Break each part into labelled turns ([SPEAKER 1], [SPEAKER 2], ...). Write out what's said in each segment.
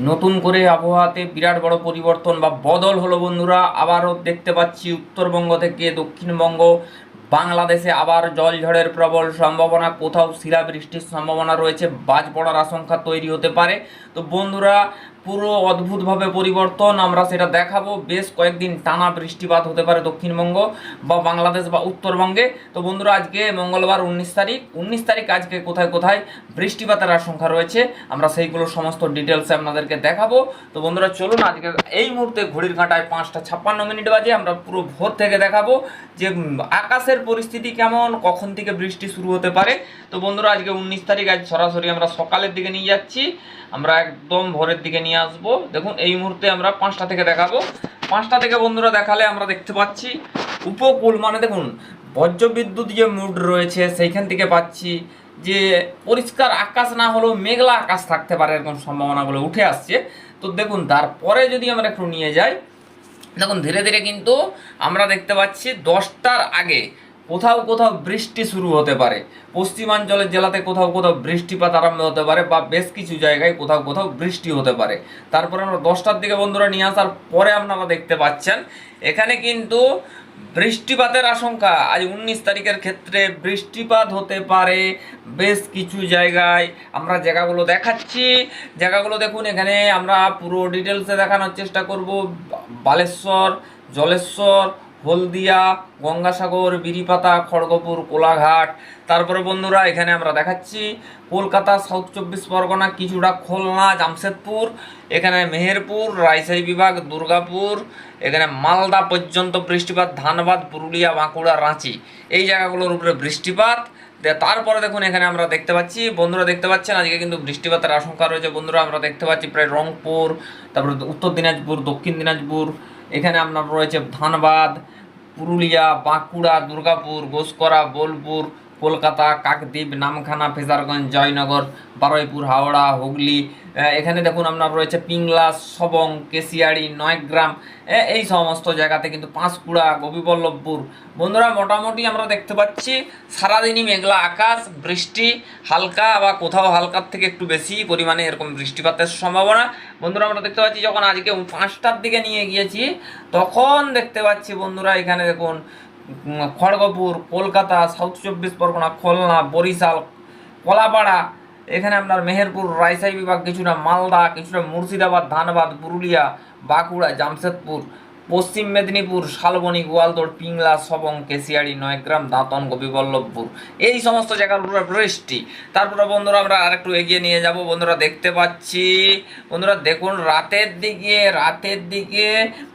[SPEAKER 1] নতুন করে আবহাওয়াতে বিরাট বড় পরিবর্তন বা বদল হলো বন্ধুরা। আবারও দেখতে পাচ্ছি উত্তরবঙ্গ থেকে দক্ষিণবঙ্গ। বাংলাদেশে আবার জল ঝড়ের প্রবল সম্ভাবনা। কোথাও শিলাবৃষ্টির সম্ভাবনা রয়েছে। বাজ পড়ার আশঙ্কা তৈরি হতে পারে। তো বন্ধুরা পুরো অদ্ভুতভাবে পরিবর্তন, আমরা সেটা দেখাবো। বেশ কয়েকদিন টানা বৃষ্টিপাত হতে পারে দক্ষিণবঙ্গ বা বাংলাদেশ বা উত্তরবঙ্গে। তো বন্ধুরা, আজকে মঙ্গলবার উনিশ তারিখ। উনিশ তারিখ আজকে কোথায় কোথায় বৃষ্টিপাতের আশঙ্কা রয়েছে, আমরা সেইগুলো সমস্ত ডিটেলসে আপনাদেরকে দেখাবো। তো বন্ধুরা, চলুন আজকে এই মুহূর্তে ঘড়ির কাঁটায় পাঁচটা ছাপ্পান্ন মিনিট বাজে, আমরা পুরো ভোর থেকে দেখাবো যে আকাশের পরিস্থিতি কেমন, কখন থেকে বৃষ্টি শুরু হতে পারে। তো বন্ধুরা, আজকে উনিশ তারিখ, আজ সরাসরি আমরা সকালের দিকে নিয়ে যাচ্ছি। আমরা একদম ভোরের দিকে নিয়ে আসব। দেখুন, এই মুহূর্তে আমরা পাঁচটা থেকে দেখাবো। পাঁচটা থেকে বন্ধুরা দেখালে আমরা দেখতে পাচ্ছি উপকূল মানে দেখুন, বজ্রবিদ্যুৎ যে মুড রয়েছে, সেইখান থেকে পাচ্ছি যে পরিষ্কার আকাশ না হলেও মেঘলা আকাশ থাকতে পারে এরকম সম্ভাবনাগুলো উঠে আসছে। তো দেখুন, তারপরে যদি আমরা একটু নিয়ে যাই, দেখুন, ধীরে ধীরে কিন্তু আমরা দেখতে পাচ্ছি দশটার আগে কোথাও কোথাও বৃষ্টি শুরু হতে পারে। পশ্চিমাঞ্চলের জেলাতে কোথাও কোথাও বৃষ্টিপাত আরম্ভ হতে পারে বা বেশ কিছু জায়গায় কোথাও কোথাও বৃষ্টি হতে পারে। তারপরে আমরা দশটার দিকে বন্ধুরা নিয়ে আসার পরে আপনারা দেখতে পাচ্ছেন, এখানে কিন্তু বৃষ্টিপাতের আশঙ্কা। আজ উনিশ তারিখের ক্ষেত্রে বৃষ্টিপাত হতে পারে বেশ কিছু জায়গায়। আমরা জায়গাগুলো দেখাচ্ছি। জায়গাগুলো দেখুন, এখানে আমরা পুরো ডিটেলসে দেখানোর চেষ্টা করব। বালেশ্বর, জলেশ্বর হলদিয়া, গঙ্গাসাগর, বিরিপাতা, খড়গপুর, কোলাঘাট। তারপরে বন্ধুরা, এখানে আমরা দেখাচ্ছি কলকাতা, সাউথ চব্বিশ পরগনা, কিছুটা খুলনা, জামশেদপুর, এখানে মেহেরপুর রাজশাহী বিভাগ, দুর্গাপুর, এখানে মালদা পর্যন্ত বৃষ্টিপাত, ধানবাদ, পুরুলিয়া, বাঁকুড়া, রাঁচি। এই জায়গাগুলোর উপরে বৃষ্টিপাত। তারপরে দেখুন, এখানে আমরা দেখতে পাচ্ছি, বন্ধুরা দেখতে পাচ্ছেন, আজকে কিন্তু বৃষ্টিপাতের আশঙ্কা রয়েছে, বন্ধুরা আমরা দেখতে পাচ্ছি, প্রায় রংপুর, তারপরে উত্তর দিনাজপুর, দক্ষিণ দিনাজপুর এখানে আপনার রয়েছে ধানবাদ পুরুলিয়া বাঁকুড়া দুর্গাপুর গোসকরা বোলপুর কলকাতা, কাকদ্বীপ, নামখানা, ফেজারগঞ্জ, জয়নগর, বারুইপুর, হাওড়া, হুগলি এখানে দেখুন আপনার রয়েছে পিংলা, সবং, কেশিয়াড়ি, নয়গ্রাম এই সমস্ত জায়গাতে কিন্তু পাঁশকুড়া, গোপীবল্লভপুর। বন্ধুরা, মোটামুটি আমরা দেখতে পাচ্ছি সারাদিনই মেঘলা আকাশ, বৃষ্টি, হালকা বা কোথাও হালকার থেকে একটু বেশি পরিমাণে এরকম বৃষ্টিপাতের সম্ভাবনা। বন্ধুরা, আমরা দেখতে পাচ্ছি যখন আজকে পাঁচটার দিকে নিয়ে গিয়েছি, তখন দেখতে পাচ্ছি বন্ধুরা, এখানে দেখুন খড়গপুর, কলকাতা, সাউথ চব্বিশ পরগনা, খুলনা, বরিশাল, কলাপাড়া, এখানে আপনার মেহেরপুর, রাজশাহী বিভাগ, কিছুটা মালদা, কিছুটা মুর্শিদাবাদ, ধানবাদ, পুরুলিয়া, বাঁকুড়া, জামশেদপুর, পশ্চিম মেদিনীপুর, শালবনী, গোয়ালতোড়, পিংলা, সবং কেশিয়াড়ি নয়গ্রাম, দাঁতন, গোপীবল্লভপুর। এই সমস্ত উপরে বৃষ্টি। তারপরে বন্ধুরা, আমরা আরেকটু এগিয়ে নিয়ে যাব। বন্ধুরা, দেখতে পাচ্ছি। বন্ধুরা, দেখুন, রাতের দিকে রাতের দিকে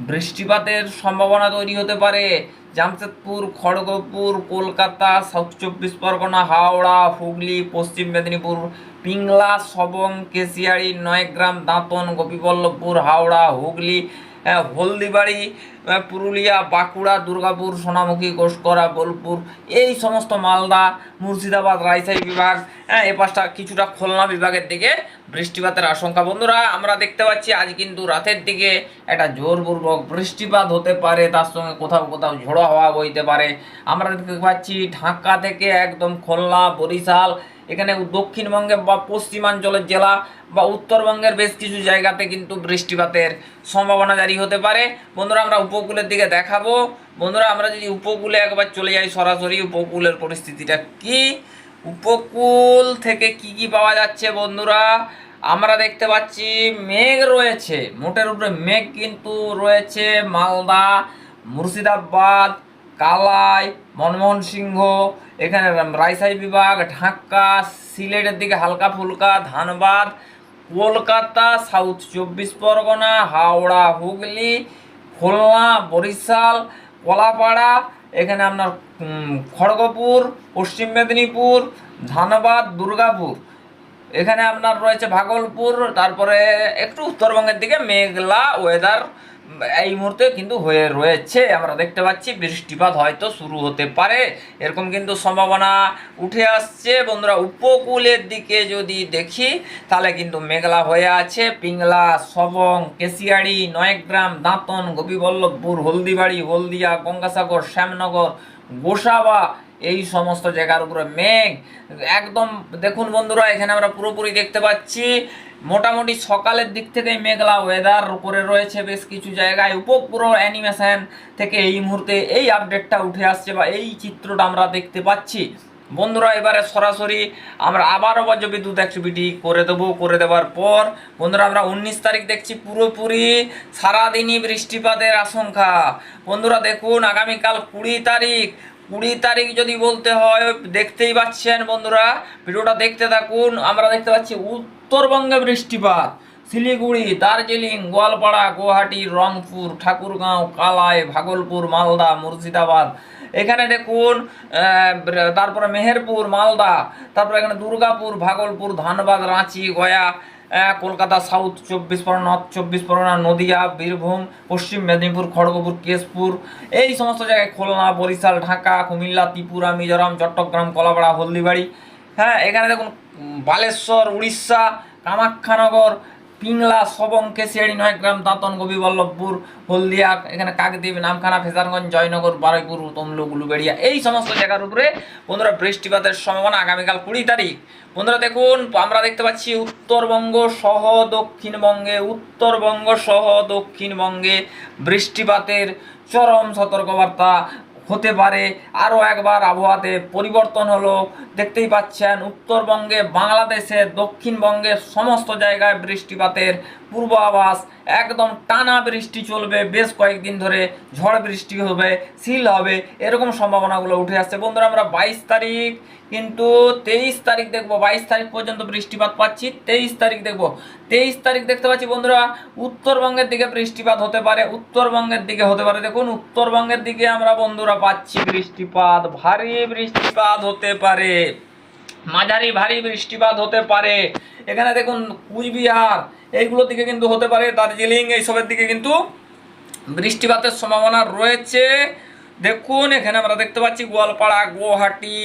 [SPEAKER 1] বৃষ্টিপাতের সম্ভাবনা তৈরি হতে পারে। জামশেদপুর, খড়গপুর, কলকাতা, সাউথ চব্বিশ পরগনা, হাওড়া, হুগলি, পশ্চিম মেদিনীপুর, পিংলা, সবং কেশিয়াড়ি নয়গ্রাম, দাঁতন, গোপীবল্লভপুর, হাওড়া, হুগলি হলদিবাড়ি পুরুলিয়া, বাঁকুড়া, দুর্গাপুর, সোনামুখী ঘোষকরা বোলপুর, এই সমস্ত মালদা, মুর্শিদাবাদ, রাজশাহী বিভাগ হ্যাঁ এ পাশটা কিছুটা খুলনা বিভাগের দিকে বৃষ্টিপাতের আশঙ্কা। বন্ধুরা, আমরা দেখতে পাচ্ছি আজ কিন্তু রাতের দিকে একটা জোরপূর্বক বৃষ্টিপাত হতে পারে, তার সঙ্গে কোথাও কোথাও ঝোড়ো হাওয়া বইতে পারে। আমরা দেখতে পাচ্ছি ঢাকা থেকে একদম খুলনা, বরিশাল এখানে দক্ষিণবঙ্গে বা পশ্চিমাঞ্চলের জেলা বা উত্তরবঙ্গের বেশ কিছু জায়গাতে কিন্তু বৃষ্টিপাতের সম্ভাবনা জারি হতে পারে। বন্ধুরা, আমরা উপকূলের দিকে দেখাবো। বন্ধুরা, আমরা যদি উপকূলে একবার চলে যাই সরাসরি, উপকূলের পরিস্থিতিটা কি? উপকূল থেকে কি কি পাওয়া যাচ্ছে বন্ধুরা? আমরা দেখতে পাচ্ছি মেঘ রয়েছে। মোটের উপরে মেঘ কিন্তু রয়েছে মালদা, মুর্শিদাবাদ, কালাই, মনমোহন সিংহ এখানে রাইসাই বিভাগ, ঢাকা, সিলেটের দিকে হালকা ফুলকা, ধানবাদ, কলকাতা, সাউথ চব্বিশ পরগনা, হাওড়া, হুগলি, খুলনা, বরিশাল, কলাপাড়া, এখানে আপনার খড়গপুর, পশ্চিম মেদিনীপুর, ধানবাদ, দুর্গাপুর। এখানে আপনার রয়েছে ভাগলপুর, তারপরে একটু উত্তরবঙ্গের দিকে মেঘলা ওয়েদার এই মুহূর্তে কিন্তু হয়ে রয়েছে। আমরা দেখতে পাচ্ছি বৃষ্টিপাত হয়তো শুরু হতে পারে। এরকম কিন্তু সম্ভাবনা উঠে আসছে। বন্ধুরা, উপকূলের দিকে যদি দেখি, তাহলে কিন্তু মেঘলা হয়ে আছে। পিংলা, সবং, কেশিয়াড়ি, নয়গ্রাম, দাঁতন, গোপীবল্লভপুর, হলদিবাড়ি, হলদিয়া, গঙ্গাসাগর, শ্যামনগর, গোসাবা এই সমস্ত জায়গার উপরে মেঘ। একদম, দেখুন বন্ধুরা, এখানে আমরা পুরোপুরি দেখতে পাচ্ছি, মোটামুটি সকালের দিক থেকেই মেঘলা ওয়েদার করে রয়েছে বেশ কিছু জায়গায়। উপপুরো অ্যানিমেশন থেকে এই মুহূর্তে এই আপডেটটা উঠে আসছে বা এই চিত্রটা আমরা দেখতে পাচ্ছি। বন্ধুরা, এবারে সরাসরি আমরা আবারও বজ্র বিদ্যুৎ অ্যাক্টিভিটি করে দেবো, করে দেওয়ার পর। বন্ধুরা, আমরা উনিশ তারিখ দেখছি পুরোপুরি সারাদিনই বৃষ্টিপাতের আশঙ্কা। বন্ধুরা, দেখুন, আগামীকাল কুড়ি তারিখ কুড়ি তারিখ যদি বলতে হয়, দেখতেই পাচ্ছেন বন্ধুরা, ভিডিওটা দেখতে থাকুন। আমরা দেখতে পাচ্ছি উত্তরবঙ্গে বৃষ্টিপাত। শিলিগুড়ি, দার্জিলিং, গোয়ালপাড়া, গুয়াহাটি, রংপুর, ঠাকুরগাঁও, কালাই, ভাগলপুর, মালদা, মুর্শিদাবাদ। এখানে দেখুন তারপরে মেহেরপুর, মালদা, তারপরে এখানে দুর্গাপুর, ভাগলপুর, ধানবাদ, রাঁচি, গয়া কলকাতা সাউথ, চব্বিশ পরগনা, নর্থ, চব্বিশ পরগনা, নদীয়া, বীরভূম, পশ্চিম মেদিনীপুর, খড়গপুর, কেশপুর, এই সমস্ত জায়গায় খুলনা, বরিশাল, ঢাকা, কুমিল্লা, ত্রিপুরা, মিজোরাম, চট্টগ্রাম, কলাপাড়া, হলদিবাড়ি। হ্যাঁ এখানে দেখুন বালেশ্বর, উড়িষ্যা, কামাখ্যানগর পিংলা সবং কেশিয়াড়ি নয়গ্রাম দাঁতন গোপীবল্লভপুর হলদিয়া, এখানে কাকদ্বীপ, নামখানা, ফেজারগঞ্জ, জয়নগর, বারুইপুর, তমলুক, উলুবেড়িয়া, এই সমস্ত জায়গার উপরে বন্ধুরা বৃষ্টিপাতের সম্ভাবনা আগামীকাল কুড়ি তারিখ। বন্ধুরা দেখুন, আমরা দেখতে পাচ্ছি উত্তরবঙ্গ সহ দক্ষিণবঙ্গে, উত্তরবঙ্গ সহ দক্ষিণবঙ্গে বৃষ্টিপাতের চরম সতর্কবার্তা। হতে পারে। আরও একবার আবহাওয়াতে পরিবর্তন হলো। দেখতেই পাচ্ছেন, উত্তরবঙ্গে, বাংলাদেশে দক্ষিণবঙ্গের সমস্ত জায়গায় বৃষ্টিপাতের পূর্বাভাস। একদম টানা বৃষ্টি চলবে, বেশ কয়েকদিন ধরে ঝড় বৃষ্টি হবে, শিল হবে, এরকম সম্ভাবনাগুলো উঠে আসছে। বন্ধুরা, আমরা বাইশ তারিখ, কিন্তু তেইশ তারিখ দেখব, বাইশ তারিখ পর্যন্ত বৃষ্টিপাত পাচ্ছি, তেইশ তারিখ দেখব। তেইশ তারিখ দেখতে পাচ্ছি, বন্ধুরা, উত্তরবঙ্গের দিকে বৃষ্টিপাত হতে পারে, উত্তরবঙ্গের দিকে হতে পারে। দেখুন, উত্তরবঙ্গের দিকে আমরা বন্ধুরা পাচ্ছি বৃষ্টিপাত, ভারী বৃষ্টিপাত হতে পারে, মাঝারি ভারী বৃষ্টিপাত হতে পারে। এখানে দেখুন, কুচবিহার, এইগুলোর দিকে কিন্তু হতে পারে, দার্জিলিং, এইসবের দিকে কিন্তু বৃষ্টিপাতের সম্ভাবনা রয়েছে। দেখুন, এখানে আমরা দেখতে পাচ্ছি গোয়ালপাড়া, গুয়াহাটি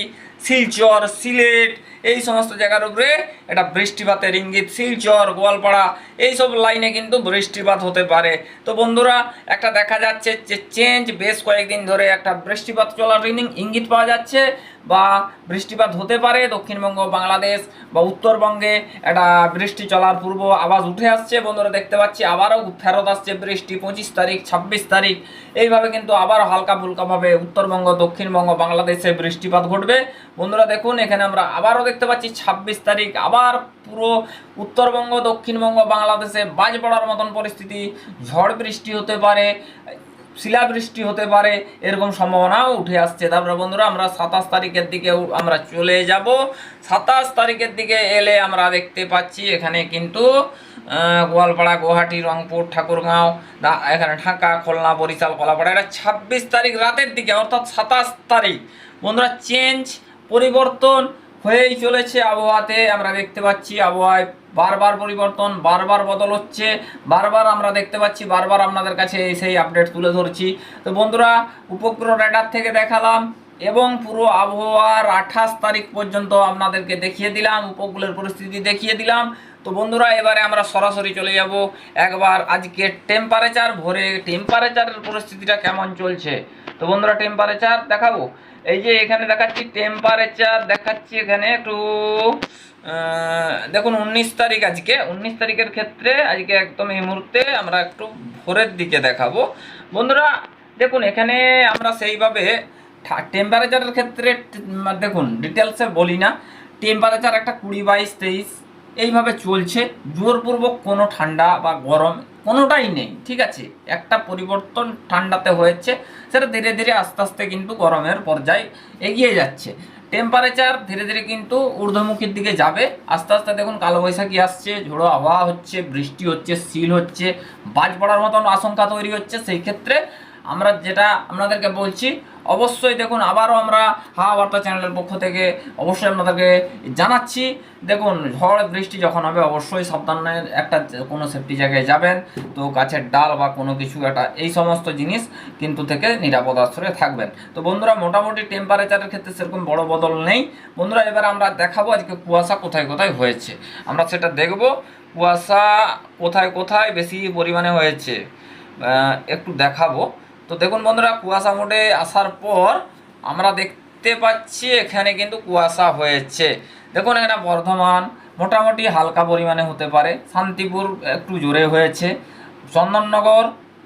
[SPEAKER 1] শিলচর, সিলেট, এই সমস্ত জায়গার উপরে এটা বৃষ্টিপাতের ইঙ্গিত। শিলচর, গোয়ালপাড়া, এইসব লাইনে কিন্তু বৃষ্টিপাত হতে পারে। তো বন্ধুরা, একটা দেখা যাচ্ছে যে চেঞ্জ বেশ কয়েকদিন ধরে একটা বৃষ্টিপাত চলার ইঙ্গিত পাওয়া যাচ্ছে বা বৃষ্টিপাত হতে পারে। দক্ষিণবঙ্গ, বাংলাদেশ বা উত্তরবঙ্গে একটা বৃষ্টি চলার পূর্ব আওয়াজ উঠে আসছে। বন্ধুরা, দেখতে পাচ্ছি আবারও ফেরত আসছে বৃষ্টি পঁচিশ তারিখ, ছাব্বিশ তারিখ। এইভাবে কিন্তু আবার হালকা ফুলকাভাবে উত্তরবঙ্গ, দক্ষিণবঙ্গ, বাংলাদেশে বৃষ্টিপাত ঘটবে। বন্ধুরা দেখুন, এখানে আমরা আবারও দেখতে পাচ্ছি ছাব্বিশ তারিখ, আবার পুরো উত্তরবঙ্গ, দক্ষিণবঙ্গ, বাংলাদেশে বাজ পড়ার মতন পরিস্থিতি, ঝড় বৃষ্টি হতে পারে, শিলাবৃষ্টি হতে পারে, এরকম সম্ভাবনাও উঠে আসছে। তারপরে বন্ধুরা, আমরা সাতাশ তারিখের দিকে আমরা চলে যাব। সাতাশ তারিখের দিকে এলে আমরা দেখতে পাচ্ছি এখানে কিন্তু গোয়ালপাড়া, গুয়াহাটি, রংপুর, ঠাকুরগাঁও এখানে ঢাকা, খুলনা, বরিশাল, কলাপাড়া, এটা ছাব্বিশ তারিখ রাতের দিকে, অর্থাৎ সাতাশ তারিখ। বন্ধুরা, চেঞ্জ পরিবর্তন হয়েই চলেছে আবহাওয়াতে। আমরা দেখতে পাচ্ছি আবহাওয়ায় বারবার পরিবর্তন, বারবার বদল হচ্ছে। বারবার আমরা দেখতে পাচ্ছি, বারবার আপনাদের কাছে সেই আপডেট তুলে ধরছি। তো বন্ধুরা, উপগ্রহ রেডার থেকে দেখালাম এবং পুরো আবহাওয়ার আঠাশ তারিখ পর্যন্ত আপনাদেরকে দেখিয়ে দিলাম, উপকূলের পরিস্থিতি দেখিয়ে দিলাম। তো বন্ধুরা, এবারে আমরা সরাসরি চলে যাব। একবার আজকে টেম্পারেচার ভোরে টেম্পারেচারের পরিস্থিতিটা কেমন চলছে? তো বন্ধুরা টেম্পারেচার দেখাবো। এই যে এখানে দেখাচ্ছি টেম্পারেচার দেখাচ্ছি এখানে একটু দেখুন উনিশ তারিখ আজকে। উনিশ তারিখের ক্ষেত্রে আজকে একদম এই মুহূর্তে আমরা একটু ভোরের দিকে দেখাবো। বন্ধুরা, দেখুন এখানে আমরা সেইভাবে টেম্পারেচারের ক্ষেত্রে দেখুন ডিটেলসে বলি না। টেম্পারেচার একটা কুড়ি বাইশ তেইশ, এইভাবে চলছে। জোরপূর্বক কোনো ঠান্ডা বা গরম কোনোটাই নেই, ঠিক আছে? একটা পরিবর্তন ঠান্ডাতে হয়েছে, সেটা ধীরে ধীরে আস্তে আস্তে কিন্তু গরমের পর্যায়ে এগিয়ে যাচ্ছে। টেম্পারেচার ধীরে ধীরে কিন্তু ঊর্ধ্বমুখীর দিকে যাবে। আস্তে আস্তে দেখুন, কালবৈশাখী আসছে, ঝোড়ো আবহাওয়া হচ্ছে, বৃষ্টি হচ্ছে, শিল হচ্ছে, বাজ পড়ার মতন আশঙ্কা তৈরি হচ্ছে। সেই ক্ষেত্রে আমরা যেটা, আপনাদেরকে বলছি অবশ্যই দেখুন, আবারও আমরা হাওয়া বার্তা চ্যানেলের পক্ষ থেকে অবশ্যই আপনাদেরকে জানাচ্ছি। দেখুন, ঝড়, বৃষ্টি যখন হবে, অবশ্যই সাবধানে একটা কোনো সেফটি জায়গায় যাবেন। তো গাছের ডাল বা কোনো কিছু একটা, এই সমস্ত জিনিস কিন্তু থেকে নিরাপদ আশ্রয়ে থাকবেন। তো বন্ধুরা, মোটামুটি টেম্পারেচারের ক্ষেত্রে সেরকম বড় বদল নেই। বন্ধুরা, এবার আমরা দেখাবো আজকে কুয়াশা কোথায় কোথায় হয়েছে। আমরা সেটা দেখব, কুয়াশা কোথায় কোথায় বেশি পরিমাণে হয়েছে। একটু দেখাবো। তো দেখুন বন্ধুরা, কুয়াশা মোডে আসার পর আমরা দেখতে পাচ্ছি এখানে কিন্তু কুয়াশা হয়েছে। দেখুন এখানে বর্ধমান মোটামুটি হালকা পরিমাণে হতে পারে। শান্তিপুর একটু জোরে হয়েছে। চন্দননগর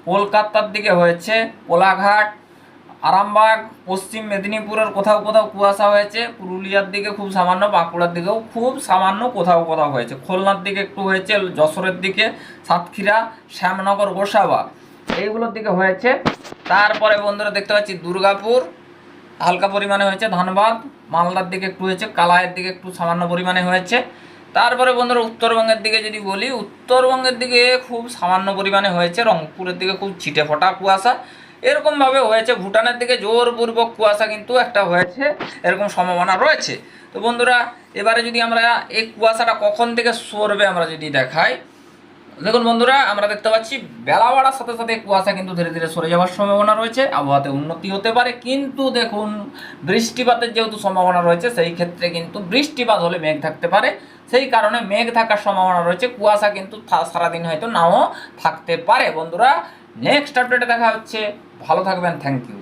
[SPEAKER 1] কলকাতার দিকে হয়েছে। কোলাঘাট, আরামবাগ, পশ্চিম মেদিনীপুরের কোথাও কোথাও কুয়াশা হয়েছে। পুরুলিয়ার দিকে খুব সামান্য, বাঁকুড়ার দিকেও খুব সামান্য কোথাও কোথাও হয়েছে। খুলনার দিকে একটু হয়েছে, যশোরের দিকে, সাতক্ষীরা, শ্যামনগর, গোসাবা। এইগুলোর দিকে হয়েছে। তারপরে বন্ধুরা দেখতে পাচ্ছি দুর্গাপুর, হালকা পরিমাণে হয়েছে ধানবাদ, মালদার দিকে একটু হয়েছে, কালাইয়ের দিকে একটু সামান্য পরিমাণে হয়েছে। তারপরে বন্ধুরা উত্তরবঙ্গের দিকে যদি বলি, উত্তরবঙ্গের দিকে খুব সামান্য পরিমাণে হয়েছে, রংপুরের দিকে খুব ছিটে ফোটা কুয়াশা। এরকমভাবে হয়েছে, ভুটানের দিকে জোরপূর্বক কুয়াশা কিন্তু একটা হয়েছে, এরকম সম্ভাবনা রয়েছে। তো বন্ধুরা, এবারে যদি আমরা এই কুয়াশাটা কখন থেকে সরবে আমরা যদি দেখাই দেখুন বন্ধুরা, আমরা দেখতে পাচ্ছি বেলা বাড়ার সাথে সাথে কুয়াশা কিন্তু ধীরে ধীরে সরে যাওয়ার সম্ভাবনা রয়েছে, আবহাওয়াতে উন্নতি হতে পারে, কিন্তু দেখুন বৃষ্টিপাতের যেহেতু সম্ভাবনা রয়েছে, সেই ক্ষেত্রে কিন্তু বৃষ্টিপাত হলে মেঘ থাকতে পারে, সেই কারণে মেঘ থাকার সম্ভাবনা রয়েছে, কুয়াশা কিন্তু সারাদিন হয়তো নাও থাকতে পারে। বন্ধুরা নেক্সট আপডেটে দেখা হচ্ছে, ভালো থাকবেন থ্যাংক ইউ